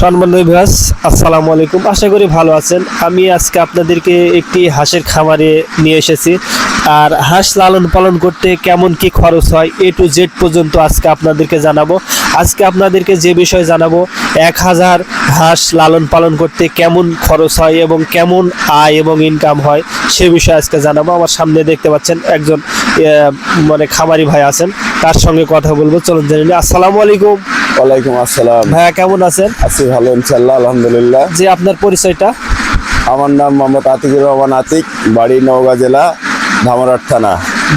সম্মানীয় ভিউয়ার্স আসসালামু আলাইকুম। আশা করি ভালো আছেন। আমি আজকে আপনাদেরকে একটি হাঁসের খামারে নিয়ে এসেছি। আর হাঁস লালন পালন করতে কেমন কি খরচ হয় এ টু জেড পর্যন্ত আজকে আপনাদেরকে জানাব। আজকে আপনাদেরকে যে বিষয় জানাব, এক হাজার হাঁস লালন পালন করতে কেমন খরচ হয় এবং কেমন আয় এবং ইনকাম হয়, সে বিষয়ে আজকে জানাব। আমার সামনে দেখতে পাচ্ছেন একজন মানে খামারি ভাই আছেন। তার সঙ্গে কথা বলব। চলুন জেনে। আসসালামু আলাইকুম। ওয়ালাইকুম আসসালাম। ভাইয়া কেমন আছেন? আছি ভালো ইনশাল্লাহ আলহামদুলিল্লাহ। যে আপনার পরিচয়টা? আমার নাম মোহাম্মদ আতিকুর রহমান আতিক বাড়ি নওগাঁ জেলা ধামরাট থানা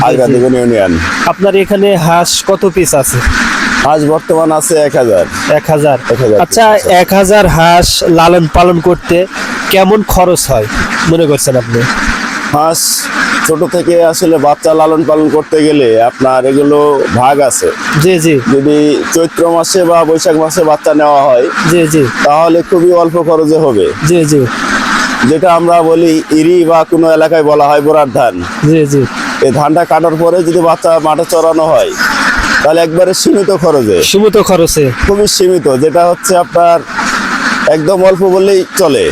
আগ্রাদিগন ইউনিয়ন। আপনার এখানে হাঁস কত পিস আছে? আজ বর্তমান আছে এক হাজার। এক হাজার। আচ্ছা এক হাজার হাঁস লালন পালন করতে কেমন খরচ হয় মনে করছেন আপনি? হাঁস ছোট থেকে আসলে বাচ্চা লালন পালন করতে গেলে আপনার এগুলো ভাগ আছে। জি জি। যদি চৈত্র মাসে বা বৈশাখ মাসে বাচ্চা নেওয়া হয় জি জি। তাহলে খুবই অল্প খরচে হবে। জি জি। যেটা আমরা বলি ইরি বা কোনো এলাকায় বলা হয় বোরার ধান। জি জি। এই ধানটা কাটার পরে যদি বাচ্চা মাঠে চড়ানো হয় তাহলে একবারে সীমিত খরচে। সীমিত খরচে। খুবই সীমিত যেটা হচ্ছে আপনার একদম অল্প বললেই চলে।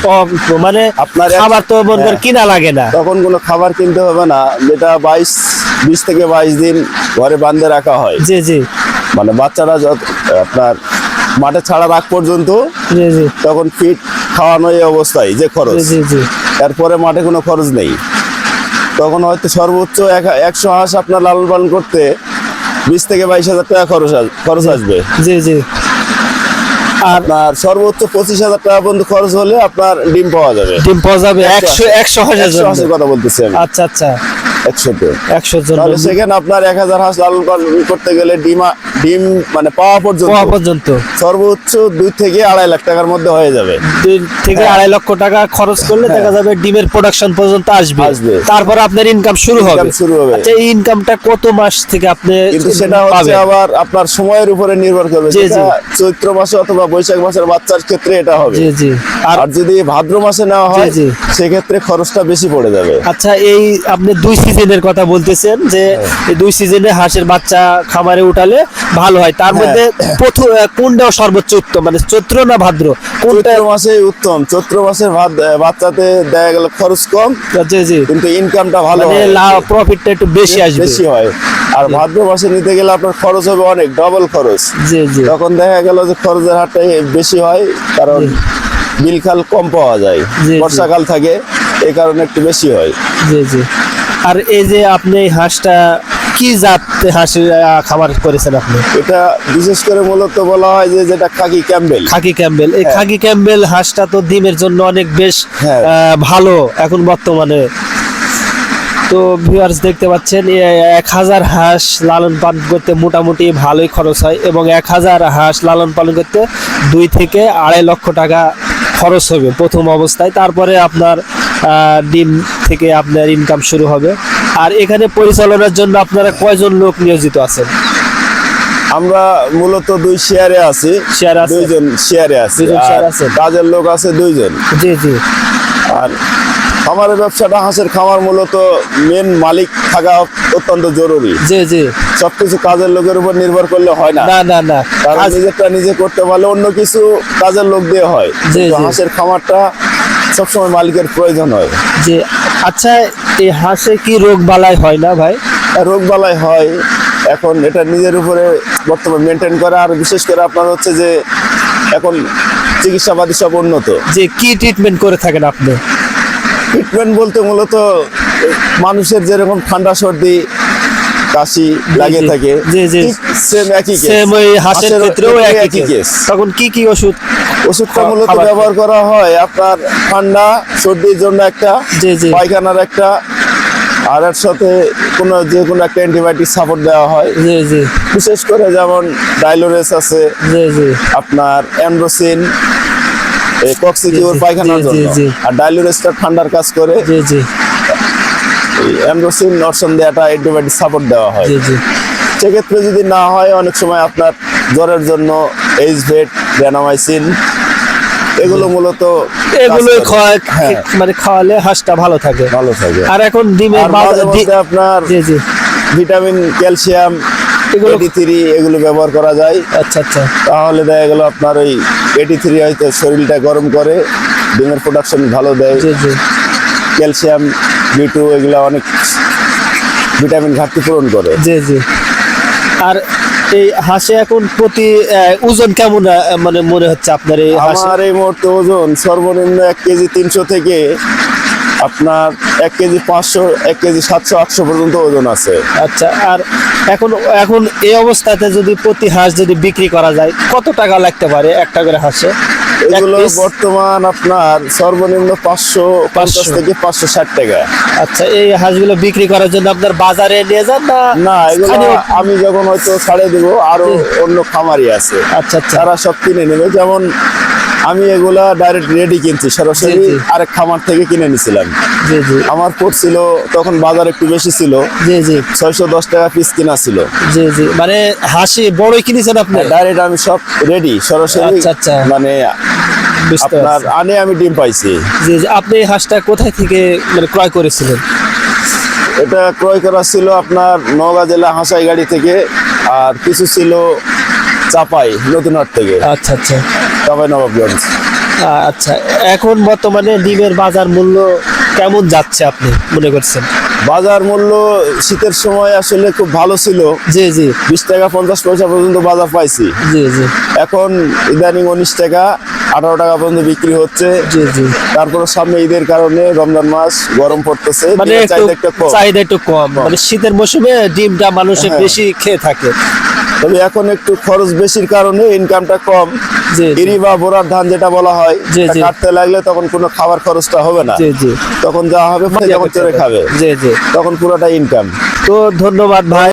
মানে আপনার খাবার তো করেন হ্যাঁ। কিনা লাগে না। তখন কোনো খাবার কিনতে হবে না যেটা বাইশ বিশ থেকে বাইশ দিন ঘরে বান্ধে রাখা হয়। জি জি। মানে বাচ্চারা যত আপনার মাঠে ছাড়ার আগ পর্যন্ত তখন ফিট খাওয়ানো এই অবস্থায় যে খরচ। জি জি জি। এরপরে মাঠে কোনো খরচ নেই। তখন হয়তো সর্বোচ্চ এক- একশো হাঁস আপনার লালন পালন করতে বিশ থেকে বাইশ হাজার টাকা খরচ খরচ আসবে। জি জি। আপনার সর্বোচ্চ পঁচিশ হাজার টাকা পর্যন্ত খরচ হলে আপনার ডিম পাওয়া যাবে। ডিম পাওয়া যাবে একশো একশো হাজার কথা বলতেছি আমি। আচ্ছা আচ্ছা। একশোতে। একশো জন্য। তাহলে সেখানে আপনার এক হাজার হাঁস লালন করতে গেলে ডিম ডিম মানে পাওয়া পর্যন্ত। পাওয়া পর্যন্ত। সর্বোচ্চ দুই থেকে আড়াই লাখ টাকার মধ্যে হয়ে যাবে। দুই থেকে হ্যাঁ। আড়াই লক্ষ টাকা খরচ করলে দেখা যাবে ডিমের প্রোডাকশন পর্যন্ত আসবে। আসবে। তারপর আপনার ইনকাম শুরু হবে। শুরু হবে। আচ্ছা এই ইনকামটা কত মাস থেকে আপনি কিন্তু সেটা হচ্ছে আবার আপনার সময়ের উপরে নির্ভর করবে। চৈত্র মাসে অথবা বৈশাখ মাসের বাচ্চার ক্ষেত্রে এটা হবে। জি জি। আর যদি ভাদ্র মাসে নেওয়া হয় জি। সেক্ষেত্রে খরচটা বেশি পড়ে যাবে। আচ্ছা এই আপনি দুই সিজনের কথা বলতেছেন যে হ্যাঁ। এই দুই সিজনে হাঁসের বাচ্চা খামারে উঠালে ভালো হয়। তার হ্যাঁ। মধ্যে প্রথম কোনটা সর্বোচ্চ উত্তম? মানে চৈত্র না ভাদ্র? কোনটা মাসে উত্তম। চৈত্র মাসে বাচ্চাতে দেখা গেল খরচ কম জি জি। কিন্তু ইনকামটা ভালো মানে লাভ প্রফিটটা একটু বেশি আসবে। বেশি হয়। আর ভাদ্র মাসে নিতে গেলে আপনার খরচ হবে অনেক ডবল খরচ। জি জি। তখন দেখা গেল যে খরচের হারটা বেশি হয় কারণ বিলখাল কম পাওয়া যায়। বর্ষাকাল থাকে এই কারণে একটু বেশি হয়। জি জি। আর এই যে আপনি হাঁসটা কি জাত হাঁসের খাবার করেছেন আপনি? এটা বিশেষ করে মূলত বলা হয় যে যেটা খাকি ক্যাম্বেল। খাকি ক্যাম্বেল। এই খাকি ক্যাম্বেল হাঁসটা তো ডিমের জন্য অনেক বেশ হ্যাঁ। ভালো এখন বর্তমানে। তো ভিউয়ার্স দেখতে পাচ্ছেন এক হাজার হাঁস লালন পালন করতে মোটামুটি ভালোই খরচ হয় এবং এক হাজার হাঁস লালন পালন করতে দুই থেকে আড়াই লক্ষ টাকা খরচ হবে প্রথম অবস্থায়। তারপরে আপনার ডিম থেকে আপনার ইনকাম শুরু হবে। আর এখানে পরিচালনার জন্য আপনারা কয়জন লোক নিয়োজিত আছেন? আমরা মূলত দুই শেয়ারে আছি। Share আছে? দুইজন শেয়ারে আছি। দুইজন আর share কাজের লোক আছে দুইজন। জি জি। আর খামারের ব্যবসাটা হাঁসের খামার মূলত মেন মালিক থাকা অত্যন্ত জরুরি। জি জি। সবকিছু কাজের লোকের উপর নির্ভর করলে হয় না। না না না। কারণ নিজেরটা নিজে করতে পারলে অন্য কিছু কাজের লোক দিয়ে হয়। হাঁসের খামারটা সবসময় মালিকের প্রয়োজন হয়। যে আচ্ছা এই হাঁসে কি রোগ বালাই হয় না ভাই? রোগ বালাই হয়। এখন এটা নিজের উপরে বর্তমানে মেনটেন করা। আর বিশেষ করে আপনার হচ্ছে যে এখন চিকিৎসাবাদী সব উন্নত। যে কি ট্রিটমেন্ট করে থাকেন আপনি? ট্রিটমেন্ট বলতে মূলত মানুষের যেরকম ঠান্ডা সর্দি কাশি লাগে থাকে। সেম একই। কেস তখন কি কি ওষুধ ওষুধটা মূলত ব্যবহার করা হয় আপনার ঠান্ডা সর্দির জন্য একটা। পায়খানার একটা আর এর সাথে কোনো যে কোনো একটা অ্যান্টিবায়োটিক সাপোর্ট দেওয়া হয়। জি জি। বিশেষ করে যেমন ডাইলোরেস আছে জি জি। আপনার অ্যান্ড্রোসিন এই কক্সিকিউর পায়খানার জন্য। জি। আর ডাইলোরেসটা ঠান্ডার কাজ করে। জি জি। এই অ্যান্ড্রোসিন নরসন দেওয়াটা অ্যান্টিবায়োটিক সাপোর্ট দেওয়া হয়। জি জি। সেক্ষেত্রে যদি না হয় অনেক সময় আপনার জ্বরের জন্য এইচ ভেট র্যানামাইসিন এগুলো মূলত এগুলো হ্যাঁ, মানে খাওয়ালে হাঁসটা ভালো থাকে। ভালো থাকে। আর এখন ডিমের আপনার ভিটামিন ক্যালসিয়াম এগুলো থ্রি এগুলো ব্যবহার করা যায়। আচ্ছা আচ্ছা। তাহলে দেখা গেল আপনার ওই এটি থ্রি হয়তো শরীরটা গরম করে ডিমের প্রোডাকশন ভালো দেয়। ক্যালসিয়াম বিটু এগুলো অনেক ভিটামিন ঘাটতি পূরণ করে। জি জি। আর এই হাঁসে এখন প্রতি ওজন কেমন মানে মনে হচ্ছে আপনার এই হাঁসে? আমার এই মুহূর্তে ওজন সর্বনিম্ন এক কেজি তিনশো থেকে আপনার এক কেজি পাঁচশো এক কেজি সাতশো আটশো পর্যন্ত ওজন আছে। আচ্ছা আর এখন এখন এই অবস্থাতে যদি প্রতি হাঁস যদি বিক্রি করা যায় কত টাকা লাগতে পারে একটা করে হাঁসে? এগুলো বর্তমান আপনার সর্বনিম্ন পাঁচশো পঞ্চাশ থেকে পাঁচশো ষাট টাকা। আচ্ছা এই হাঁসগুলো বিক্রি করার জন্য আপনার বাজারে নিয়ে যান না না এগুলো আমি যখন হয়তো ছাড়ে দেবো আরও অন্য খামারি আছে। আচ্ছা আচ্ছা। তারা সব কিনে নেবে। যেমন আমি এগুলা ডাইরেক্ট রেডি কিনছি সরাসরি। আরেক খামার থেকে কিনে নিছিলাম। জি জি। আমার পড়ছিল তখন বাজার একটু বেশি ছিল। জি জি। ছয়শো দশ টাকা পিস কিনা ছিল। জি জি। মানে হাসি বড়ই কিনেছেন আপনি? ডাইরেক্ট আমি সব রেডি সরাসরি আচ্ছা, আচ্ছা। মানে আপনার আনে আমি ডিম পাইছি। জি জি। আপনি হাঁসটা কোথায় থেকে মানে ক্রয় করেছিলেন? এটা ক্রয় করা ছিল আপনার নওগাঁ জেলা হাসাই গাড়ি থেকে আর কিছু ছিল চাপাই নতুনহাট থেকে। আচ্ছা আচ্ছা। নবাবগঞ্জ। আচ্ছা এখন বর্তমানে ডিমের বাজার মূল্য কেমন যাচ্ছে আপনি মনে করছেন? বাজার মূল্য শীতের সময় আসলে খুব ভালো ছিল। জি জি। বিশ টাকা পঞ্চাশ পয়সা পর্যন্ত বাজার পাইছি। জি জি। এখন ইদানিং উনিশ টাকা আঠারো টাকা পর্যন্ত বিক্রি হচ্ছে। জি জি। তারপর সামনে ঈদের কারণে রমজান মাস গরম পড়তেছে মানে চাহিদা একটু কম। চাহিদা একটু কম। মানে শীতের মৌসুমে ডিমটা মানুষে হ্যাঁ। বেশি খেয়ে থাকে। তবে এখন একটু খরচ বেশির কারণে ইনকামটা কম। ইরি বা বোরার ধান যেটা বলা হয় কাটতে লাগলে তখন কোনো খাবার খরচটা হবে না। জি জি। তখন যা হবে চড়ে খাবে। জি জি। তখন পুরোটা ইনকাম তো ধন্যবাদ ভাই।